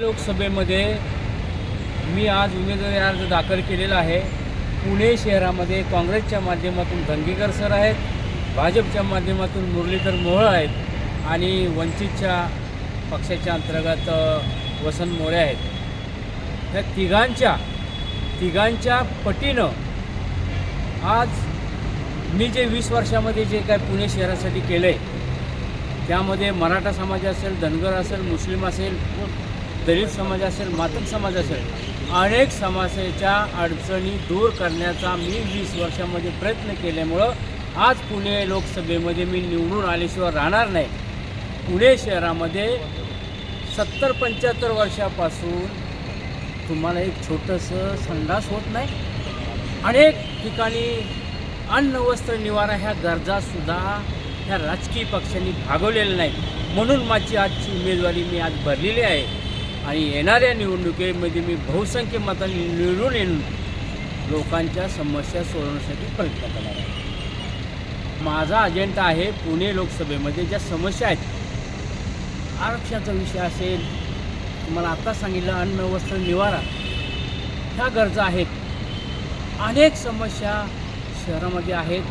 लोकसभेमध्ये मी आज उमेदवारी अर्ज दाखल केलेला आहे. पुणे शहरामध्ये काँग्रेसच्या माध्यमातून धंगेकर सर आहेत भाजपच्या माध्यमातून मुरलीधर मोहळ आहेत आणि वंचितच्या पक्षाच्या अंतर्गत वसंत मोरे आहेत. त्या तिघांच्या तिघांच्या पटीनं आज मी जे वीस वर्षामध्ये जे काय पुणे शहरासाठी केलं आहे त्यामध्ये मराठा समाज असेल धनगर असेल मुस्लिम असेल दलित समाज असेल मातक समाज असेल अनेक समाजाच्या अडचणी दूर करण्याचा मी वीस वर्षामध्ये प्रयत्न केल्यामुळं आज पुणे लोकसभेमध्ये मी निवडून आल्याशिवाय राहणार नाही. पुणे शहरामध्ये सत्तर पंच्याहत्तर वर्षापासून तुम्हाला एक छोटंसं संडास होत नाही. अनेक ठिकाणी अन्न वस्त्र निवारा ह्या गरजासुद्धा ह्या राजकीय पक्षांनी भागवलेल्या नाही म्हणून माझी आजची उमेदवारी मी आज भरलेली आहे. आणि येणाऱ्या निवडणुकीमध्ये मी बहुसंख्य मतांनी निवडून येऊन लोकांच्या समस्या सोडवण्यासाठी प्रयत्न करणार आहे. माझा अजेंडा आहे पुणे लोकसभेमध्ये ज्या समस्या आहेत आरक्षणाचा विषय असेल तुम्हाला आत्ता सांगितलं अन्न वस्त्र निवारा ह्या गरजा आहेत. अनेक समस्या शहरामध्ये आहेत.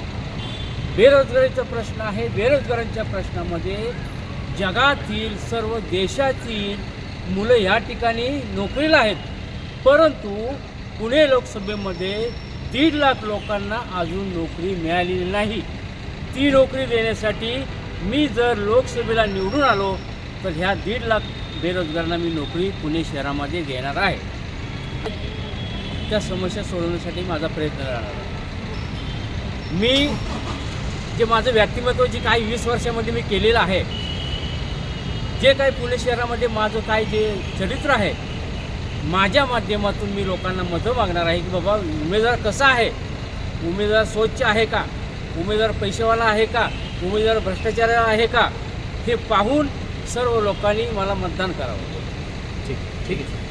बेरोजगारीचा प्रश्न आहे. बेरोजगारांच्या प्रश्नामध्ये जगातील सर्व देशातील मुलं या ठिकाणी नोकरीला आहेत. परंतु पुणे लोकसभेमध्ये दीड लाख लोकांना अजून नोकरी मिळालेली नाही. ती नोकरी देण्यासाठी मी जर लोकसभेला निवडून आलो तर ह्या दीड लाख बेरोजगारांना मी नोकरी पुणे शहरामध्ये देणार आहे. त्या समस्या सोडवण्यासाठी माझा प्रयत्न राहणार आहे. मी जे माझं व्यक्तिमत्व जे काही वीस वर्षामध्ये मी केलेलं आहे जे काही पुणे शहरामध्ये माझं काय जे चरित्र आहे माझ्या माध्यमातून मी लोकांना मतं मागणार आहे की बाबा उमेदवार कसा आहे? उमेदवार स्वच्छ आहे का? उमेदवार पैसेवाला आहे का? उमेदवार भ्रष्टाचार आहे का? हे पाहून सर्व लोकांनी मला मतदान करावं. ठीक ठीक आहे.